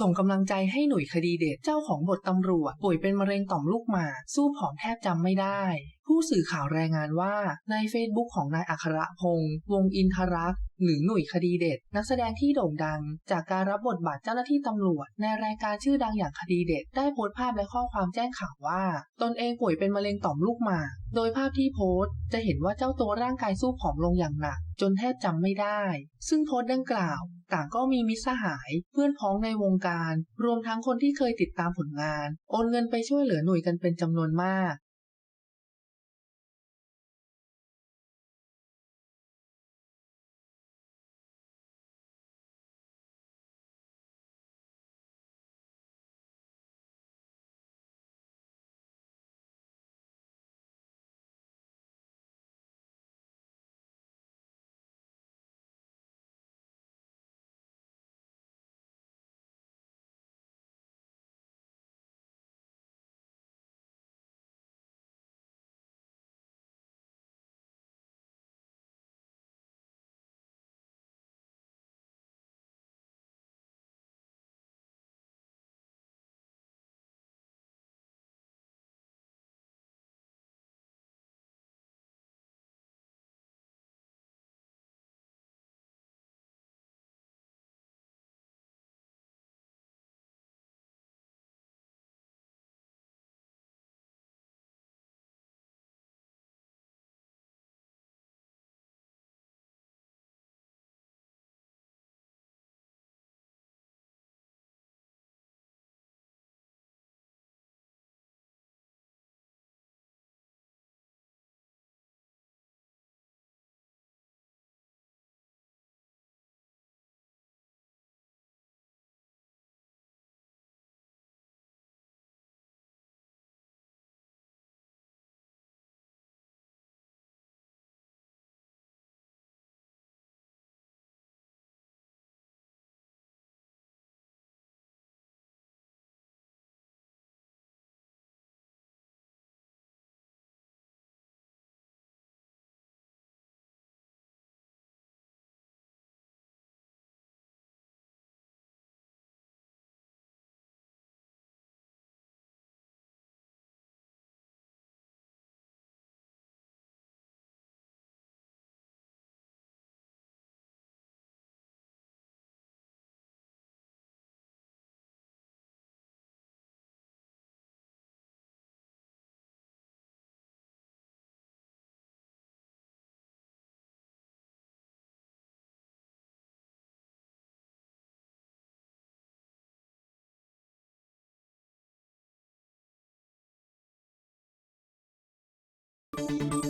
ส่งกำลังใจให้หนุ่ยคดีเด็ดเจ้าของบทตำรวจป่วยเป็นมะเร็งต่อมลูกหมากสู้ผอมแทบจำไม่ได้ ผู้สื่อข่าวรายงานว่าในเฟซบุ๊กของนายอัครพงษ์วงศ์อินทรักษ์หรือหนุ่ยคดีเด็ด นักแสดงที่โด่งดัง จากการรับบทบาทเจ้าหน้าที่ตำรวจ ในรายการชื่อดังอย่างคดีเด็ด ได้โพสต์ภาพและข้อความแจ้งข่าวว่า ตนเองป่วยเป็นมะเร็งต่อมลูกหมาก โดยภาพที่โพสต์ จะเห็นว่าเจ้าตัวร่างกายสู้ผอมลงอย่างหนัก จนแทบจำไม่ได้ ซึ่งโพสต์ดังกล่าว ต่างก็มีมิตรสหาย เพื่อนพ้องในวงการ รวมทั้งคนที่เคยติดตามผลงาน โอนเงินไปช่วยเหลือหน่วยกันเป็นจำนวนมาก Thank you